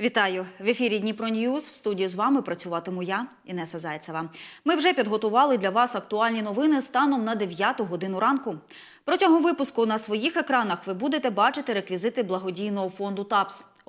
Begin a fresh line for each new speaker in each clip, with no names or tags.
Вітаю в ефірі Дніпро Ньюз. В студії з вами працюватиму я, Інеса Зайцева. Ми вже підготували для вас актуальні новини станом на 9 годину ранку. Протягом випуску на своїх екранах ви будете бачити реквізити благодійного фонду ТАПС.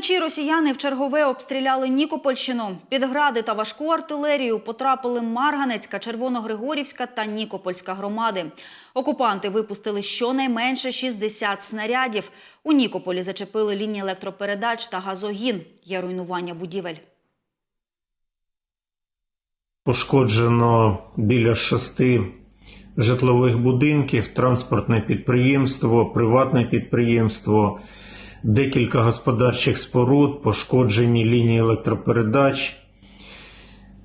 Вночі росіяни в чергове обстріляли Нікопольщину. Під гради та важку артилерію потрапили Марганецька, Червоногригорівська та Нікопольська громади. Окупанти випустили щонайменше 60 снарядів. У Нікополі зачепили лінії електропередач та газогін. Є руйнування будівель.
Пошкоджено біля шести житлових будинків, транспортне підприємство, приватне підприємство, декілька господарчих споруд, пошкоджені лінії електропередач.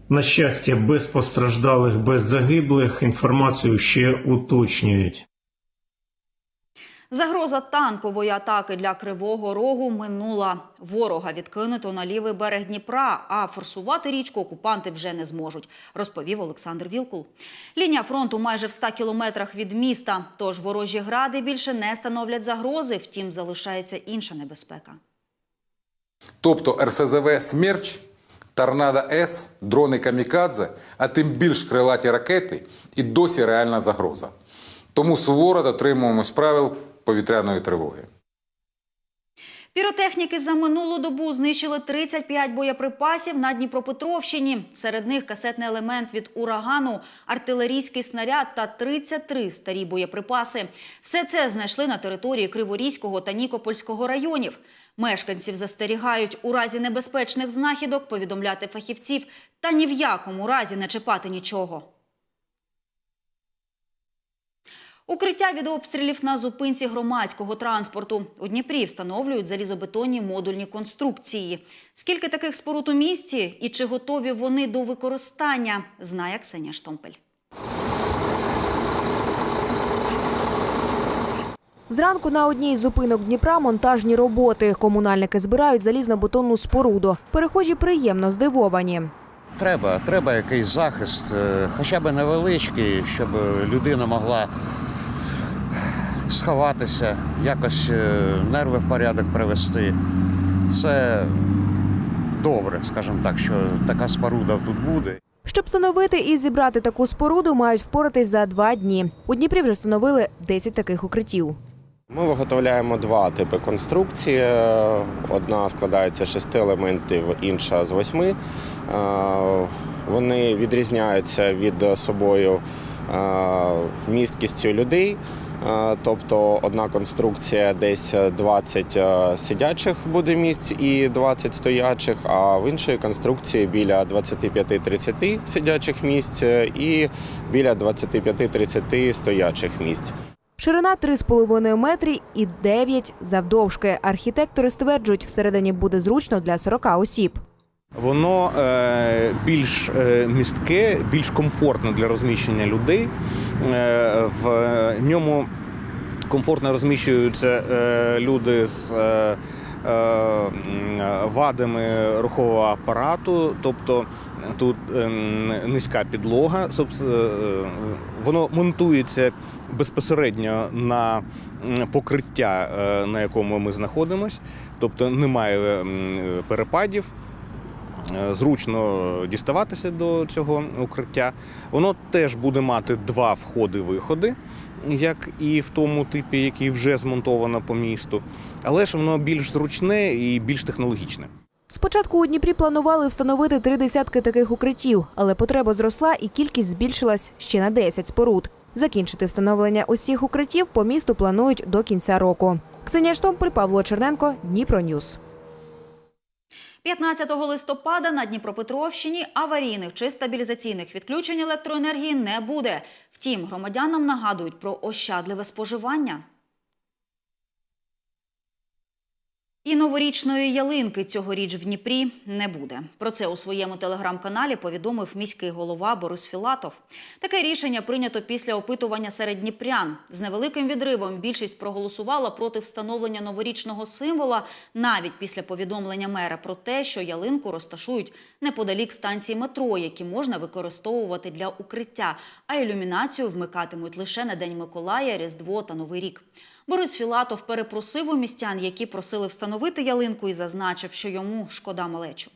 На щастя, без постраждалих, без загиблих. Інформацію ще уточнюють.
Загроза танкової атаки для Кривого Рогу минула. Ворога відкинуто на лівий берег Дніпра, а форсувати річку окупанти вже не зможуть, розповів Олександр Вілкул. Лінія фронту майже в 100 кілометрах від міста, тож ворожі гради більше не становлять загрози, втім залишається інша небезпека.
Тобто РСЗВ «Смерч», «Торнадо С», дрони «Камікадзе», а тим більш крилаті ракети і досі реальна загроза. Тому суворо дотримуємось правил повітряної тривоги.
Піротехніки за минулу добу знищили 35 боєприпасів на Дніпропетровщині. Серед них касетний елемент від урагану, артилерійський снаряд та 33 старі боєприпаси. Все це знайшли на території Криворізького та Нікопольського районів. Мешканців застерігають у разі небезпечних знахідок повідомляти фахівців та ні в якому разі не чіпати нічого. Укриття від обстрілів на зупинці громадського транспорту. У Дніпрі встановлюють залізобетонні модульні конструкції. Скільки таких споруд у місті і чи готові вони до використання, знає Ксенія Штомпель.
Зранку на одній з зупинок Дніпра монтажні роботи. Комунальники збирають залізно-бетонну споруду. Перехожі приємно здивовані.
Треба, треба якийсь захист, е, хоча б невеличкий, щоб людина могла сховатися, якось е, нерви в порядок привести. Це добре, скажімо так, що така споруда тут буде.
Щоб встановити і зібрати таку споруду, мають впоратись за два дні. У Дніпрі вже встановили 10 таких укриттів.
Ми виготовляємо два типи конструкції. Одна складається з шести елементів, інша з восьми. Е, Вони відрізняються від собою е, місткістю людей. Е, Тобто одна конструкція десь 20 е, сидячих буде місць і 20 стоячих, а в іншій конструкції біля 25-30 сидячих місць і біля 25-30 стоячих місць.
Ширина 3,5 метри і 9 завдовжки. Архітектори стверджують, всередині буде зручно для 40 осіб.
Воно е, більш е, містке, більш комфортне для розміщення людей. Е, в ньому комфортно розміщуються люди з вадами рухового апарату, тобто тут низька підлога. Воно монтується безпосередньо на покриття, на якому ми знаходимося, тобто немає перепадів. Е, Зручно діставатися до цього укриття. Воно теж буде мати два входи-виходи, як і в тому типі, який вже змонтовано по місту. Але ж воно більш зручне і більш технологічне.
Спочатку у Дніпрі планували встановити три десятки таких укриттів, але потреба зросла і кількість збільшилась ще на 10 споруд. Закінчити встановлення усіх укриттів по місту планують до кінця року. Ксенія Штомпель, Павло Черненко, Дніпро Ньюс.
15 листопада на Дніпропетровщині аварійних чи стабілізаційних відключень електроенергії не буде. Втім, громадянам нагадують про ощадливе споживання. І новорічної ялинки цьогоріч в Дніпрі не буде. Про це у своєму телеграм-каналі повідомив міський голова Борис Філатов. Таке рішення прийнято після опитування серед дніпрян. З невеликим відривом більшість проголосувала проти встановлення новорічного символа навіть після повідомлення мера про те, що ялинку розташують неподалік станції метро, які можна використовувати для укриття, а ілюмінацію вмикатимуть лише на День Миколая, Різдво та Новий рік. Борис Філатов перепросив у містян, які просили встановити ялинку, і зазначив, що йому шкода малечу.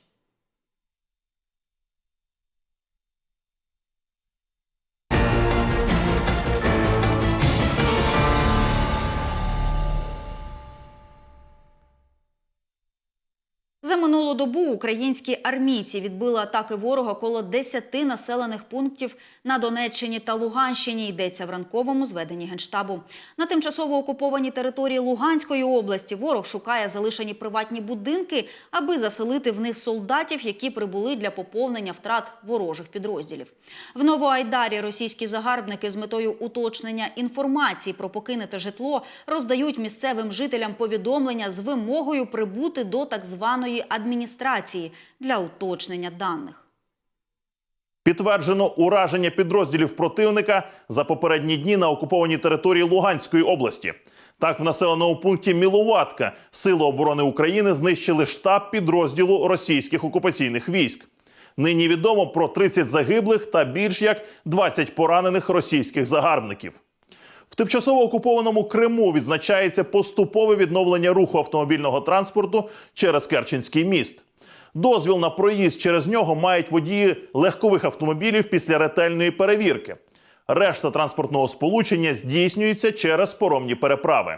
За минулу добу українські армійці відбили атаки ворога коло 10 населених пунктів на Донеччині та Луганщині. Йдеться в ранковому зведенні генштабу. На тимчасово окупованій території Луганської області ворог шукає залишені приватні будинки, аби заселити в них солдатів, які прибули для поповнення втрат ворожих підрозділів. В Новоайдарі російські загарбники з метою уточнення інформації про покинуте житло роздають місцевим жителям повідомлення з вимогою прибути до так званої адміністрації для уточнення даних.
Підтверджено ураження підрозділів противника за попередні дні на окупованій території Луганської області. Так, в населеному пункті Мілуватка Сили оборони України знищили штаб підрозділу російських окупаційних військ. Нині відомо про 30 загиблих та більш як 20 поранених російських загарбників. Тимчасово окупованому Криму відзначається поступове відновлення руху автомобільного транспорту через Керченський міст. Дозвіл на проїзд через нього мають водії легкових автомобілів після ретельної перевірки. Решта транспортного сполучення здійснюється через поромні переправи.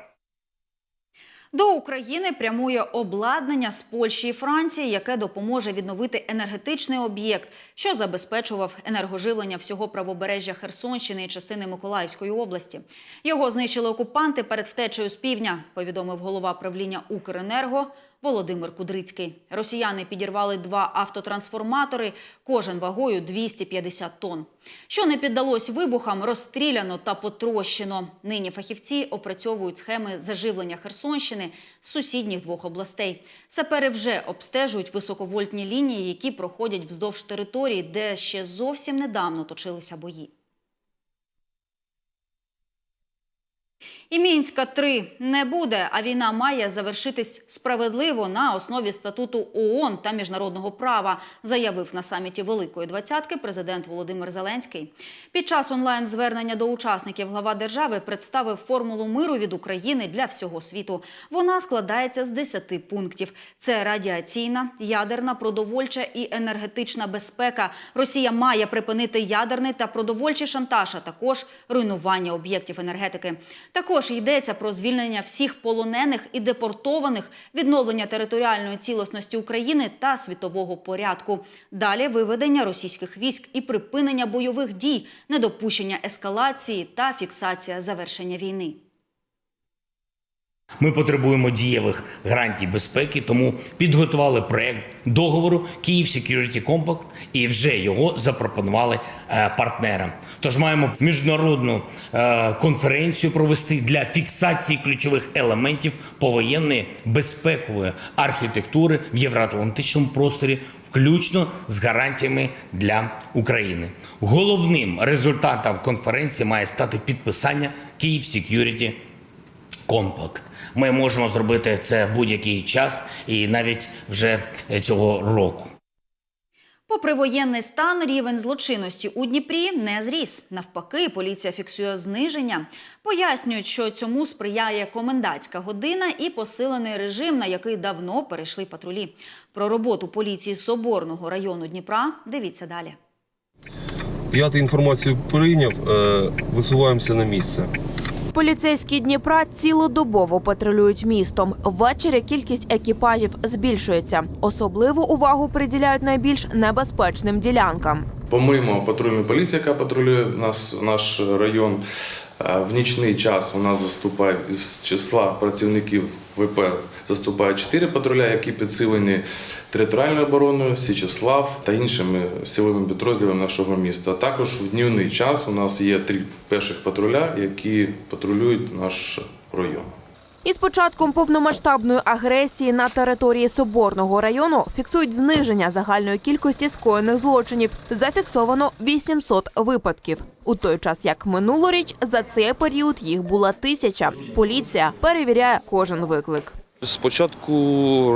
До України прямує обладнання з Польщі і Франції, яке допоможе відновити енергетичний об'єкт, що забезпечував енергоживлення всього правобережжя Херсонщини і частини Миколаївської області. Його знищили окупанти перед втечею з півдня, повідомив голова правління Укренерго Володимир Кудрицький. Росіяни підірвали два автотрансформатори, кожен вагою 250 тонн. Що не піддалось вибухам, розстріляно та потрощено. Нині фахівці опрацьовують схеми заживлення Херсонщини з сусідніх двох областей. Сапери вже обстежують високовольтні лінії, які проходять вздовж території, де ще зовсім недавно точилися бої. І Мінська 3 не буде, а війна має завершитись справедливо на основі статуту ООН та міжнародного права, заявив на саміті Великої двадцятки президент Володимир Зеленський. Під час онлайн-звернення до учасників глава держави представив формулу миру від України для всього світу. Вона складається з 10 пунктів: це радіаційна, ядерна, продовольча і енергетична безпека. Росія має припинити ядерний та продовольчий шантаж, а також руйнування об'єктів енергетики. Також йдеться про звільнення всіх полонених і депортованих, відновлення територіальної цілісності України та світового порядку. Далі виведення російських військ і припинення бойових дій, недопущення ескалації та фіксація завершення війни.
Ми потребуємо дієвих гарантій безпеки, тому підготували проект договору Київ Security Compact і вже його запропонували е, партнерам. Тож маємо міжнародну е, конференцію провести для фіксації ключових елементів повоєнної безпекової архітектури в євроатлантичному просторі. Включно з гарантіями для України. Головним результатом конференції має стати підписання Київ Security. Ми можемо зробити це в будь-який час і навіть вже цього року.
Попри воєнний стан, рівень злочинності у Дніпрі не зріс. Навпаки, поліція фіксує зниження. Пояснюють, що цьому сприяє комендантська година і посилений режим, на який давно перейшли патрулі. Про роботу поліції Соборного району Дніпра дивіться далі.
Я інформацію прийняв, е, висуваємося на місце.
Поліцейські Дніпра цілодобово патрулюють містом. Ввечері кількість екіпажів збільшується. Особливу увагу приділяють найбільш небезпечним ділянкам.
Помимо патрульної поліції, яка патрулює нас, наш район, в нічний час у нас заступає з числа працівників ВП заступають 4 патруля, які підсилені територіальною обороною, Січеслав та іншими силовими підрозділами нашого міста. Також в днівний час у нас є три перших патруля, які патрулюють наш район.
Із початком повномасштабної агресії на території Соборного району фіксують зниження загальної кількості скоєних злочинів. Зафіксовано 800 випадків. У той час, як минулоріч, за цей період їх була тисяча. Поліція перевіряє кожен виклик.
З початку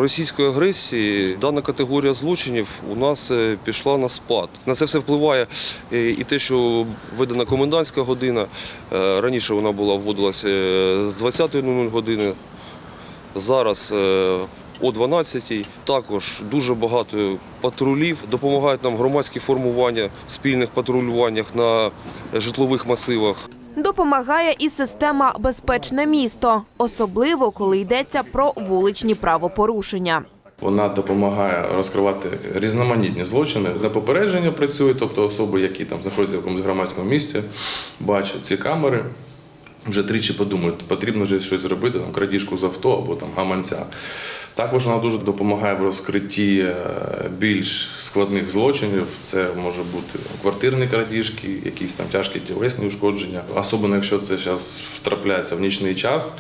російської агресії дана категорія злочинів у нас е, пішла на спад. На це все впливає е, і те, що введена комендантська година. Е, Раніше вона була вводилася з 20.00 години, зараз о 12.00. Також дуже багато патрулів допомагають нам громадські формування в спільних патрулюваннях на житлових масивах.
Допомагає і система Безпечне місто, особливо коли йдеться про вуличні правопорушення.
Вона допомагає розкривати різноманітні злочини. На попередження працює, тобто особи, які там знаходяться в якомусь громадському місці, бачать ці камери. Вже тричі подумають, потрібно вже щось зробити, там, крадіжку з авто або там гаманця. Також вона дуже допомагає в розкритті е, більш складних злочинів. Це може бути квартирні крадіжки, якісь там тяжкі тілесні ушкодження. Особливо, якщо це зараз втрапляється в нічний час,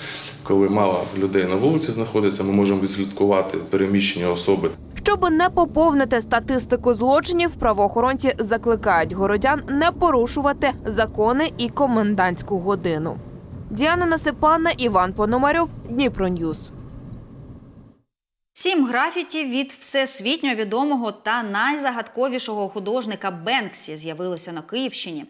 коли мало людей на вулиці знаходиться, ми можемо відслідкувати переміщення особи.
Щоб не поповнити статистику злочинів, правоохоронці закликають городян не порушувати закони і комендантську годину. Діана Насипанна, Іван Пономарьов, Дніпро Ньюс.
Сім графіті від всесвітньо відомого та найзагадковішого художника Бенксі з'явилося на Київщині.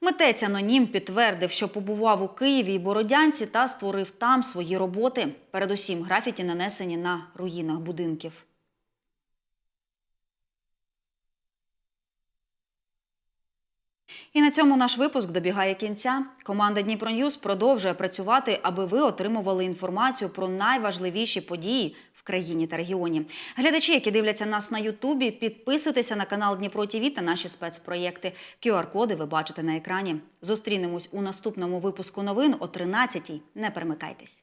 Митець анонім підтвердив, що побував у Києві і Бородянці та створив там свої роботи. Передусім, графіті нанесені на руїнах будинків. І на цьому наш випуск добігає кінця. Команда Дніпро Ньюз продовжує працювати, аби ви отримували інформацію про найважливіші події в країні та регіоні. Глядачі, які дивляться нас на Ютубі, підписуйтеся на канал Дніпро ТІВІ та наші спецпроєкти. QR-коди ви бачите на екрані. Зустрінемось у наступному випуску новин о 13-й. Не перемикайтесь.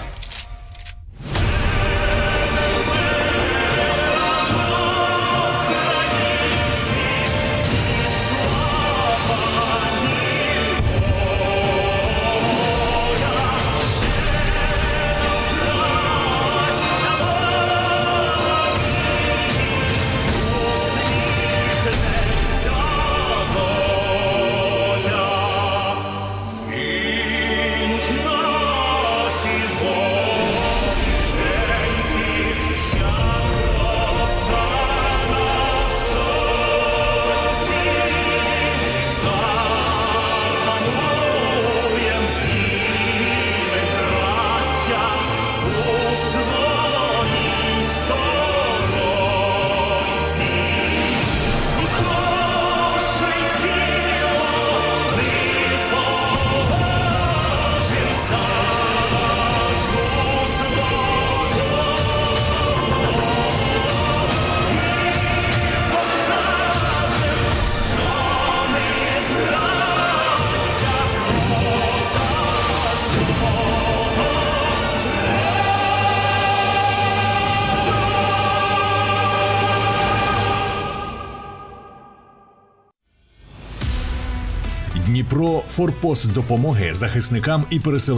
Форпост допомоги захисникам і переселенцям.